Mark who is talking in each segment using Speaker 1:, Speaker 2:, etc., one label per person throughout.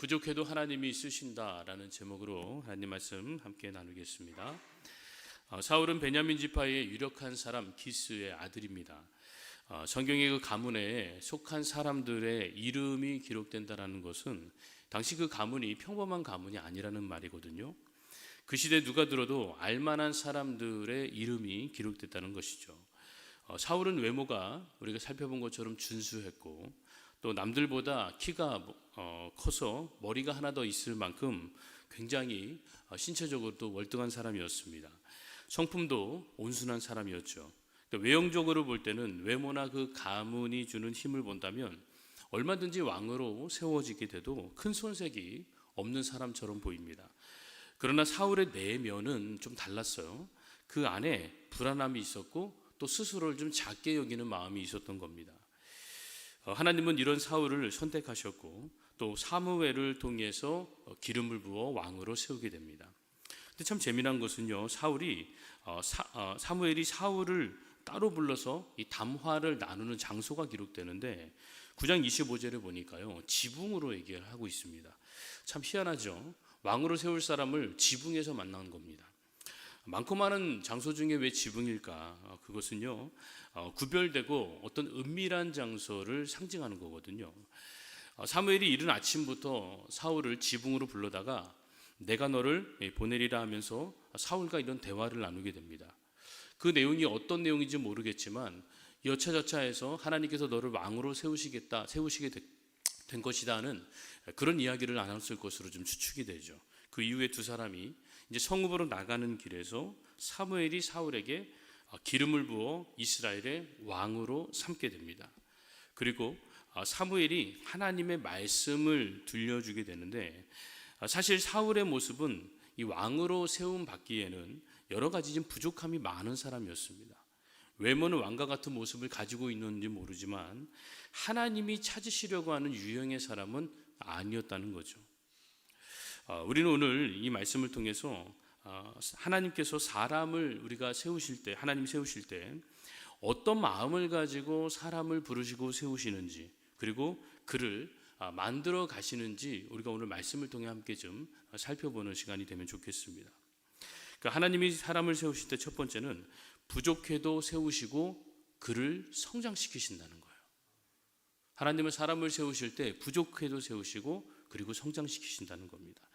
Speaker 1: 부족해도 하나님이 쓰신다라는 제목으로 하나님 말씀 함께 나누겠습니다. 어, 사울은 베냐민 지파의 유력한 사람 기스의 아들입니다. 어, 성경의 그 가문에 속한 사람들의 이름이 기록된다라는 것은 당시 그 가문이 평범한 가문이 아니라는 말이거든요. 그 시대 누가 들어도 알만한 사람들의 이름이 기록됐다는 것이죠. 어, 사울은 외모가 우리가 살펴본 것처럼 준수했고 또 남들보다 키가 어, 커서 머리가 하나 더 있을 만큼 굉장히 어, 신체적으로도 월등한 사람이었습니다. 성품도 온순한 사람이었죠. 그러니까 외형적으로 볼 때는 외모나 그 가문이 주는 힘을 본다면 얼마든지 왕으로 세워지게 돼도 큰 손색이 없는 사람처럼 보입니다. 그러나 사울의 내면은 좀 달랐어요. 그 안에 불안함이 있었고 또 스스로를 좀 작게 여기는 마음이 있었던 겁니다. 어, 하나님은 이런 사울을 선택하셨고 또 사무엘을 통해서 어, 기름을 부어 왕으로 세우게 됩니다. 근데 참 재미난 것은요. 사울이 어, 사, 어, 사무엘이 사울을 따로 불러서 이 담화를 나누는 장소가 기록되는데 9장 25절에 보니까요. 지붕으로 얘기를 하고 있습니다. 참 희한하죠. 왕으로 세울 사람을 지붕에서 만난 겁니다. 많고 많은 장소 중에 왜 지붕일까? 어, 그것은요, 어, 구별되고 어떤 은밀한 장소를 상징하는 거거든요. 어, 사무엘이 이른 아침부터 사울을 지붕으로 불러다가 내가 너를 보내리라 하면서 사울과 이런 대화를 나누게 됩니다. 그 내용이 어떤 내용인지 모르겠지만 여차저차해서 하나님께서 너를 왕으로 세우시겠다, 세우시게 된 것이다는 그런 이야기를 나눴을 것으로 좀 추측이 되죠. 그 이후에 두 사람이 이제 성읍으로 나가는 길에서 사무엘이 사울에게 기름을 부어 이스라엘의 왕으로 삼게 됩니다. 그리고 사무엘이 하나님의 말씀을 들려주게 되는데 사실 사울의 모습은 이 왕으로 세움 받기에는 여러 가지 좀 부족함이 많은 사람이었습니다. 외모는 왕과 같은 모습을 가지고 있는지 모르지만 하나님이 찾으시려고 하는 유형의 사람은 아니었다는 거죠. 어, 우리는 오늘 이 말씀을 통해서 어, 하나님께서 사람을 우리가 세우실 때, 하나님 세우실 때 어떤 마음을 가지고 사람을 부르시고 세우시는지, 그리고 그를 아, 만들어 가시는지 우리가 오늘 말씀을 통해 함께 좀 살펴보는 시간이 되면 좋겠습니다. 그러니까 하나님이 사람을 세우실 때 첫 번째는 부족해도 세우시고 그를 성장시키신다는 거예요. 하나님은 사람을 세우실 때 부족해도 세우시고 그리고 성장시키신다는 겁니다.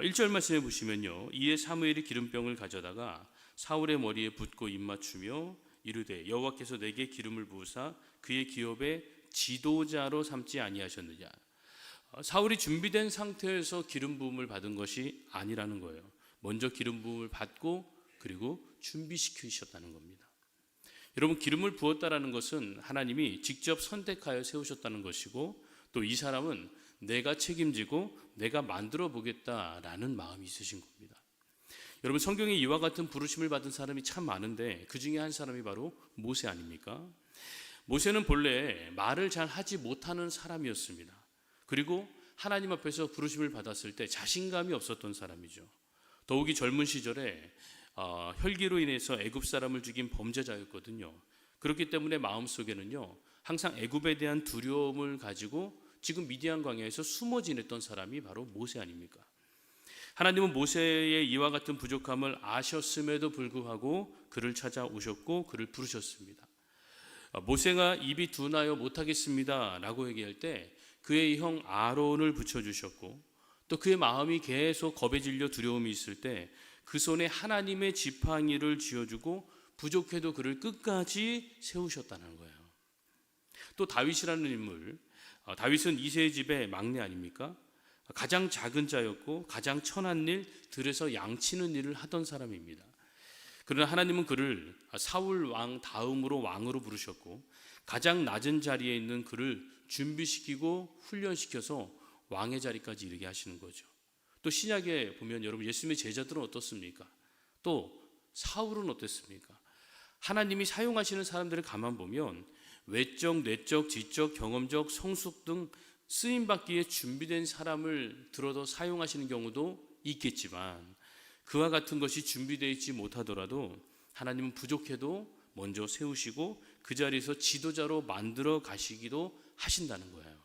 Speaker 1: 1절 말씀해 보시면요. 이에 사무엘이 기름병을 가져다가 사울의 머리에 붓고 입맞추며 이르되 여호와께서 내게 기름을 부으사 그의 기업에 지도자로 삼지 아니하셨느냐. 어, 사울이 준비된 상태에서 기름 부음을 받은 것이 아니라는 거예요. 먼저 기름 부음을 받고 그리고 준비시키셨다는 겁니다. 여러분 기름을 부었다라는 것은 하나님이 직접 선택하여 세우셨다는 것이고 또 이 사람은 내가 책임지고 내가 만들어 보겠다라는 마음이 있으신 겁니다. 여러분 성경에 이와 같은 부르심을 받은 사람이 참 많은데 그 중에 한 사람이 바로 모세 아닙니까? 모세는 본래 말을 잘 하지 못하는 사람이었습니다. 그리고 하나님 앞에서 부르심을 받았을 때 자신감이 없었던 사람이죠. 더욱이 젊은 시절에 어, 혈기로 인해서 애굽 사람을 죽인 범죄자였거든요. 그렇기 때문에 마음 속에는요 항상 애굽에 대한 두려움을 가지고 지금 미디안 광야에서 숨어 지냈던 사람이 바로 모세 아닙니까? 하나님은 모세의 이와 같은 부족함을 아셨음에도 불구하고 그를 찾아오셨고 그를 부르셨습니다. 모세가 입이 둔하여 못하겠습니다라고 얘기할 때 그의 형 아론을 붙여 주셨고 또 그의 마음이 계속 겁에 질려 두려움이 있을 때 그 손에 하나님의 지팡이를 쥐어주고 부족해도 그를 끝까지 세우셨다는 거예요. 또 다윗이라는 인물, 다윗은 이세의 집의 막내 아닙니까? 가장 작은 자였고 가장 천한 일, 들에서 양치는 일을 하던 사람입니다. 그러나 하나님은 그를 사울 왕 다음으로 왕으로 부르셨고 가장 낮은 자리에 있는 그를 준비시키고 훈련시켜서 왕의 자리까지 이르게 하시는 거죠. 또 신약에 보면 여러분 예수님의 제자들은 어떻습니까? 또 사울은 어땠습니까? 하나님이 사용하시는 사람들을 가만 보면 외적, 내적, 지적, 경험적, 성숙 등 쓰임 받기에 준비된 사람을 들어도 사용하시는 경우도 있겠지만 그와 같은 것이 준비되어 있지 못하더라도 하나님은 부족해도 먼저 세우시고 그 자리에서 지도자로 만들어 가시기도 하신다는 거예요.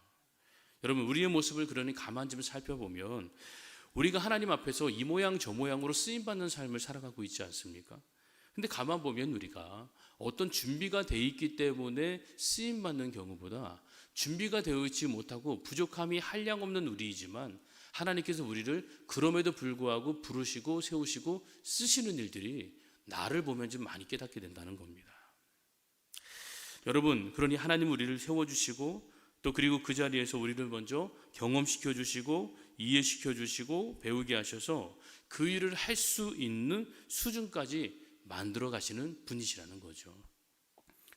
Speaker 1: 여러분 우리의 모습을 그러니 가만 좀 살펴보면 우리가 하나님 앞에서 이 모양 저 모양으로 쓰임 받는 삶을 살아가고 있지 않습니까? 근데 가만 보면 우리가 어떤 준비가 돼 있기 때문에 쓰임 받는 경우보다 준비가 되어 있지 못하고 부족함이 한량 없는 우리이지만 하나님께서 우리를 그럼에도 불구하고 부르시고 세우시고 쓰시는 일들이 나를 보면 좀 많이 깨닫게 된다는 겁니다. 여러분, 그러니 하나님 우리를 세워주시고 또 그리고 그 자리에서 우리를 먼저 경험시켜 주시고 이해시켜 주시고 배우게 하셔서 그 일을 할 수 있는 수준까지 만들어 가시는 분이시라는 거죠.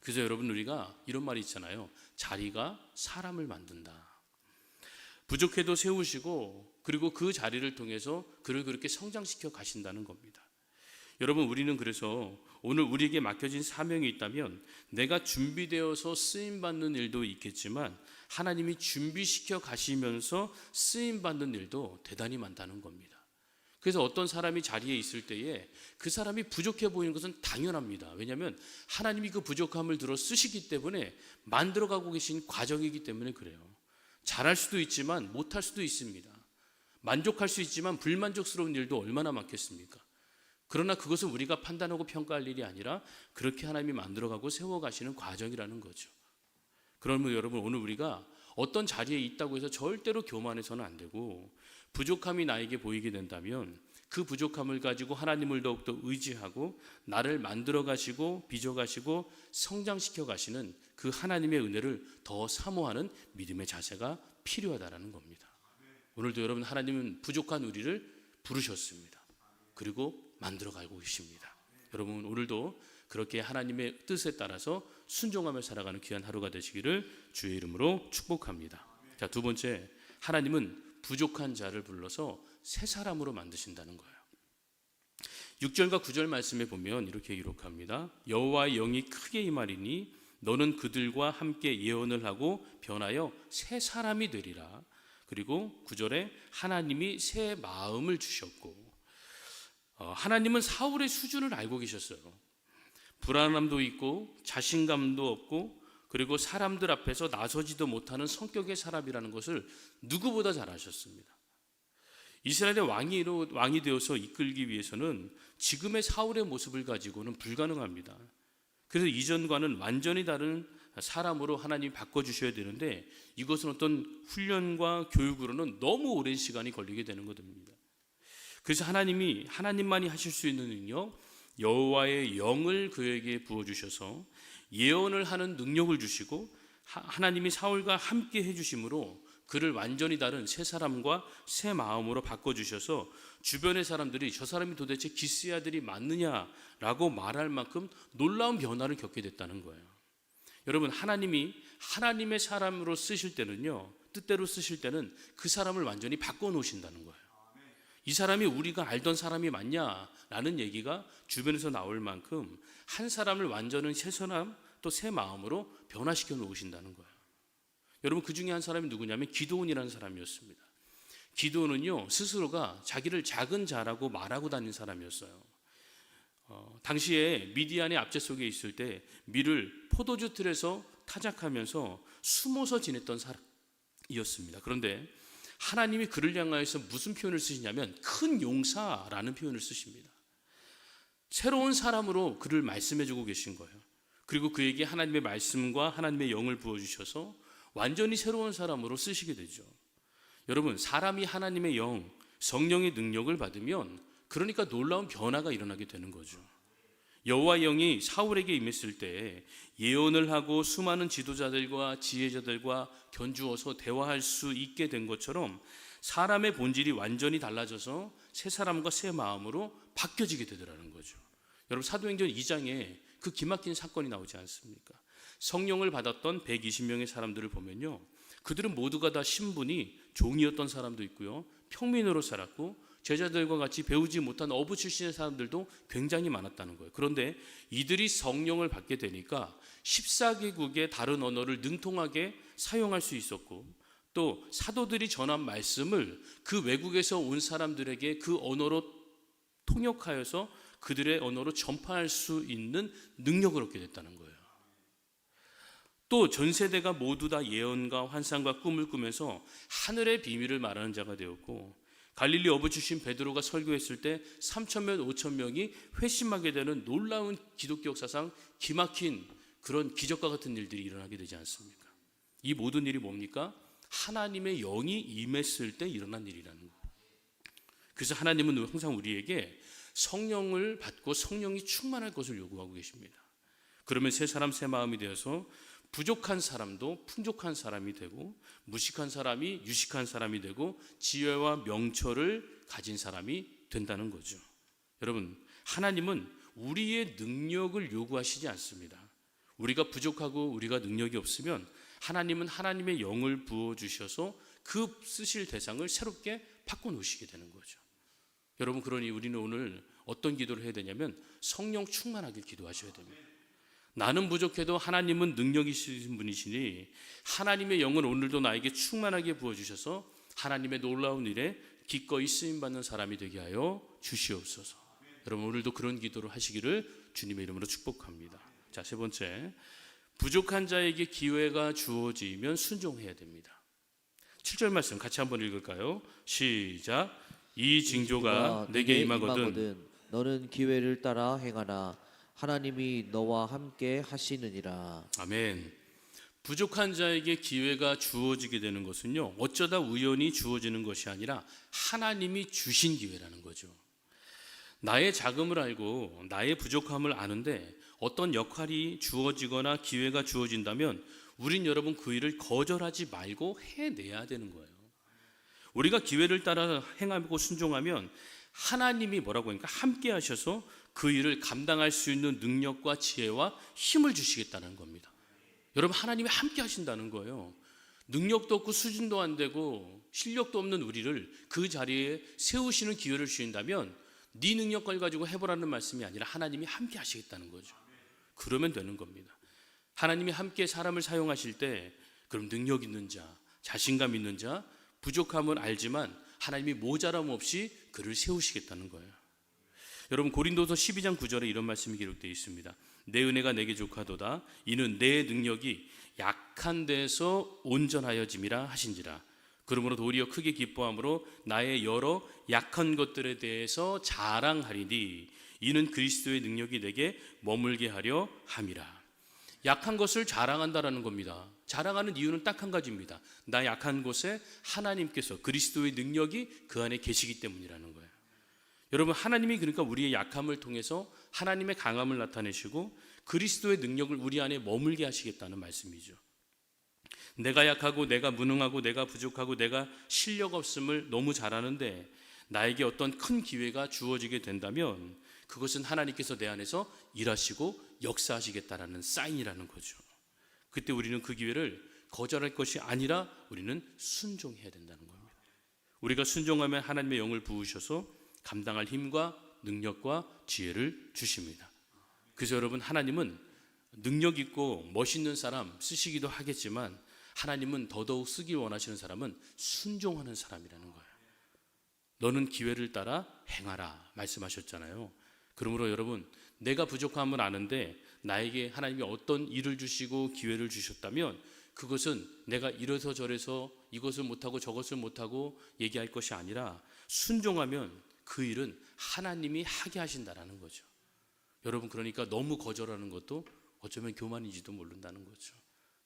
Speaker 1: 그래서 여러분 우리가 이런 말이 있잖아요. 자리가 사람을 만든다. 부족해도 세우시고 그리고 그 자리를 통해서 그를 그렇게 성장시켜 가신다는 겁니다. 여러분 우리는 그래서 오늘 우리에게 맡겨진 사명이 있다면 내가 준비되어서 쓰임 받는 일도 있겠지만 하나님이 준비시켜 가시면서 쓰임 받는 일도 대단히 많다는 겁니다. 그래서 어떤 사람이 자리에 있을 때에 그 사람이 부족해 보이는 것은 당연합니다. 왜냐하면 하나님이 그 부족함을 들어 쓰시기 때문에 만들어가고 계신 과정이기 때문에 그래요. 잘할 수도 있지만 못할 수도 있습니다. 만족할 수 있지만 불만족스러운 일도 얼마나 많겠습니까? 그러나 그것은 우리가 판단하고 평가할 일이 아니라 그렇게 하나님이 만들어가고 세워가시는 과정이라는 거죠. 그러면 여러분 오늘 우리가 어떤 자리에 있다고 해서 절대로 교만해서는 안 되고 부족함이 나에게 보이게 된다면 그 부족함을 가지고 하나님을 더욱더 의지하고 나를 만들어 가시고 빚어 가시고 성장시켜 가시는 그 하나님의 은혜를 더 사모하는 믿음의 자세가 필요하다라는 겁니다. 오늘도 여러분 하나님은 부족한 우리를 부르셨습니다. 그리고 만들어 가고 계십니다. 여러분 오늘도 그렇게 하나님의 뜻에 따라서 순종하며 살아가는 귀한 하루가 되시기를 주의 이름으로 축복합니다. 자, 두 번째 하나님은 부족한 자를 불러서 새 사람으로 만드신다는 거예요. 6절과 9절 말씀에 보면 이렇게 기록합니다. 여호와의 영이 크게 임하리니 너는 그들과 함께 예언을 하고 변하여 새 사람이 되리라. 그리고 9절에 하나님이 새 마음을 주셨고 어, 하나님은 사울의 수준을 알고 계셨어요. 불안함도 있고 자신감도 없고 그리고 사람들 앞에서 나서지도 못하는 성격의 사람이라는 것을 누구보다 잘 아셨습니다. 이스라엘의 왕이, 왕이 되어서 이끌기 위해서는 지금의 사울의 모습을 가지고는 불가능합니다. 그래서 이전과는 완전히 다른 사람으로 하나님 바꿔주셔야 되는데 이것은 어떤 훈련과 교육으로는 너무 오랜 시간이 걸리게 되는 겁니다. 그래서 하나님이 하나님만이 하실 수 있는 능력, 여호와의 영을 그에게 부어 주셔서 예언을 하는 능력을 주시고 하나님이 사울과 함께 해 주심으로 그를 완전히 다른 새 사람과 새 마음으로 바꿔 주셔서 주변의 사람들이 저 사람이 도대체 기스의 아들이 맞느냐라고 말할 만큼 놀라운 변화를 겪게 됐다는 거예요. 여러분 하나님이 하나님의 사람으로 쓰실 때는요. 뜻대로 쓰실 때는 그 사람을 완전히 바꿔 놓으신다는 거예요. 이 사람이 우리가 알던 사람이 맞냐라는 얘기가 주변에서 나올 만큼 한 사람을 완전히 새 사람 또새 마음으로 변화시켜 놓으신다는 거예요. 여러분 그 중에 한 사람이 누구냐면 기도원이라는 사람이었습니다. 기도원은요 스스로가 자기를 작은 자라고 말하고 다닌 사람이었어요. 어, 당시에 미디안의 압제 속에 있을 때 미를 포도주 틀에서 타작하면서 숨어서 지냈던 사람이었습니다. 그런데 하나님이 그를 향하여서 무슨 표현을 쓰시냐면 큰 용사라는 표현을 쓰십니다. 새로운 사람으로 그를 말씀해 주고 계신 거예요. 그리고 그에게 하나님의 말씀과 하나님의 영을 부어 주셔서 완전히 새로운 사람으로 쓰시게 되죠. 여러분, 사람이 하나님의 영, 성령의 능력을 받으면 그러니까 놀라운 변화가 일어나게 되는 거죠. 여호와 영이 사울에게 임했을 때 예언을 하고 수많은 지도자들과 지혜자들과 견주어서 대화할 수 있게 된 것처럼 사람의 본질이 완전히 달라져서 새 사람과 새 마음으로 바뀌어지게 되더라는 거죠. 여러분 사도행전 2장에 그 기막힌 사건이 나오지 않습니까? 성령을 받았던 120명의 사람들을 보면요. 그들은 모두가 다 신분이 종이었던 사람도 있고요. 평민으로 살았고 제자들과 같이 배우지 못한 어부 출신의 사람들도 굉장히 많았다는 거예요. 그런데 이들이 성령을 받게 되니까 14개국의 다른 언어를 능통하게 사용할 수 있었고 또 사도들이 전한 말씀을 그 외국에서 온 사람들에게 그 언어로 통역하여서 그들의 언어로 전파할 수 있는 능력을 얻게 됐다는 거예요. 또 전 세대가 모두 다 예언과 환상과 꿈을 꾸면서 하늘의 비밀을 말하는 자가 되었고 갈릴리 어부 출신 베드로가 설교했을 때 3천 명, 5천 명이 회심하게 되는 놀라운 기독교 역사상 기막힌 그런 기적과 같은 일들이 일어나게 되지 않습니까? 이 모든 일이 뭡니까? 하나님의 영이 임했을 때 일어난 일이라는 거예요. 그래서 하나님은 항상 우리에게 성령을 받고 성령이 충만할 것을 요구하고 계십니다. 그러면 새 사람 새 마음이 되어서 부족한 사람도 풍족한 사람이 되고 무식한 사람이 유식한 사람이 되고 지혜와 명철을 가진 사람이 된다는 거죠. 여러분, 하나님은 우리의 능력을 요구하시지 않습니다. 우리가 부족하고 우리가 능력이 없으면 하나님은 하나님의 영을 부어 주셔서 그 쓰실 대상을 새롭게 바꿔 놓으시게 되는 거죠. 여러분 그러니 우리는 오늘 어떤 기도를 해야 되냐면 성령 충만하길 기도하셔야 됩니다. 나는 부족해도 하나님은 능력 있으신 분이시니 하나님의 영을 오늘도 나에게 충만하게 부어 주셔서 하나님의 놀라운 일에 기꺼이 쓰임 받는 사람이 되게 하여 주시옵소서. 여러분 오늘도 그런 기도를 하시기를 주님의 이름으로 축복합니다. 자, 세 번째. 부족한 자에게 기회가 주어지면 순종해야 됩니다. 7절 말씀 같이 한번 읽을까요? 시작. 이 징조가 내게 임하거든
Speaker 2: 너는 기회를 따라 행하라 하나님이 너와 함께 하시느니라
Speaker 1: 아멘. 부족한 자에게 기회가 주어지게 되는 것은요, 어쩌다 우연히 주어지는 것이 아니라 하나님이 주신 기회라는 거죠. 나의 자금을 알고 나의 부족함을 아는데 어떤 역할이 주어지거나 기회가 주어진다면 우린 여러분 그 일을 거절하지 말고 해내야 되는 거예요. 우리가 기회를 따라 행하고 순종하면 하나님이 뭐라고 하니까 함께 하셔서 그 일을 감당할 수 있는 능력과 지혜와 힘을 주시겠다는 겁니다. 여러분 하나님이 함께 하신다는 거예요. 능력도 없고 수준도 안 되고 실력도 없는 우리를 그 자리에 세우시는 기회를 주신다면 네 능력을 가지고 해보라는 말씀이 아니라 하나님이 함께 하시겠다는 거죠. 그러면 되는 겁니다. 하나님이 함께 사람을 사용하실 때 그럼 능력 있는 자, 자신감 있는 자, 부족함은 알지만 하나님이 모자람 없이 그를 세우시겠다는 거예요. 여러분 고린도서 12장 9절에 이런 말씀이 기록되어 있습니다. 내 은혜가 내게 족하도다. 이는 내 능력이 약한 데서 온전하여짐이라 하신지라. 그러므로 도리어 크게 기뻐함으로 나의 여러 약한 것들에 대해서 자랑하리니 이는 그리스도의 능력이 내게 머물게 하려 함이라. 약한 것을 자랑한다라는 겁니다. 자랑하는 이유는 딱 한 가지입니다. 나 약한 곳에 하나님께서 그리스도의 능력이 그 안에 계시기 때문이라는 거예요. 여러분 하나님이 그러니까 우리의 약함을 통해서 하나님의 강함을 나타내시고 그리스도의 능력을 우리 안에 머물게 하시겠다는 말씀이죠. 내가 약하고 내가 무능하고 내가 부족하고 내가 실력 없음을 너무 잘 아는데 나에게 어떤 큰 기회가 주어지게 된다면 그것은 하나님께서 내 안에서 일하시고 역사하시겠다라는 사인이라는 거죠. 그때 우리는 그 기회를 거절할 것이 아니라 우리는 순종해야 된다는 겁니다. 우리가 순종하면 하나님의 영을 부으셔서 감당할 힘과 능력과 지혜를 주십니다. 그래서 여러분 하나님은 능력 있고 멋있는 사람 쓰시기도 하겠지만 하나님은 더더욱 쓰기 원하시는 사람은 순종하는 사람이라는 거예요. 너는 기회를 따라 행하라 말씀하셨잖아요. 그러므로 여러분 내가 부족함을 아는데 나에게 하나님이 어떤 일을 주시고 기회를 주셨다면 그것은 내가 이래서 저래서 이것을 못하고 저것을 못하고 얘기할 것이 아니라 순종하면 그 일은 하나님이 하게 하신다라는 거죠. 여러분 그러니까 너무 거절하는 것도 어쩌면 교만인지도 모른다는 거죠.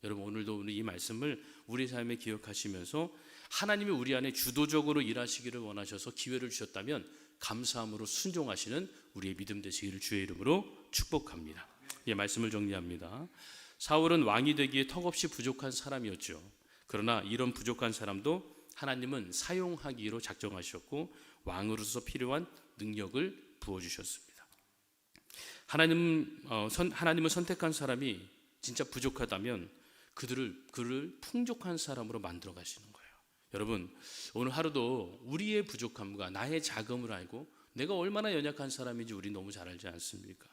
Speaker 1: 여러분 오늘도 오늘 이 말씀을 우리 삶에 기억하시면서 하나님이 우리 안에 주도적으로 일하시기를 원하셔서 기회를 주셨다면 감사함으로 순종하시는 우리의 믿음 되시기를 주의 이름으로 축복합니다. 예, 말씀을 정리합니다. 사울은 왕이 되기에 턱없이 부족한 사람이었죠. 그러나 이런 부족한 사람도 하나님은 사용하기로 작정하셨고 왕으로서 필요한 능력을 부어 주셨습니다. 하나님 어, 선, 하나님은 선택한 사람이 진짜 부족하다면 그들을 그를 풍족한 사람으로 만들어 가시는 거예요. 여러분 오늘 하루도 우리의 부족함과 나의 자금을 알고 내가 얼마나 연약한 사람인지 우리 너무 잘 알지 않습니까?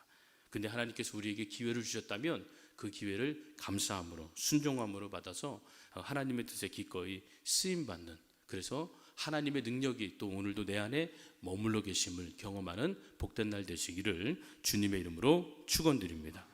Speaker 1: 근데 하나님께서 우리에게 기회를 주셨다면 그 기회를 감사함으로 순종함으로 받아서 하나님의 뜻에 기꺼이 쓰임 받는 그래서 하나님의 능력이 또 오늘도 내 안에 머물러 계심을 경험하는 복된 날 되시기를 주님의 이름으로 축원드립니다.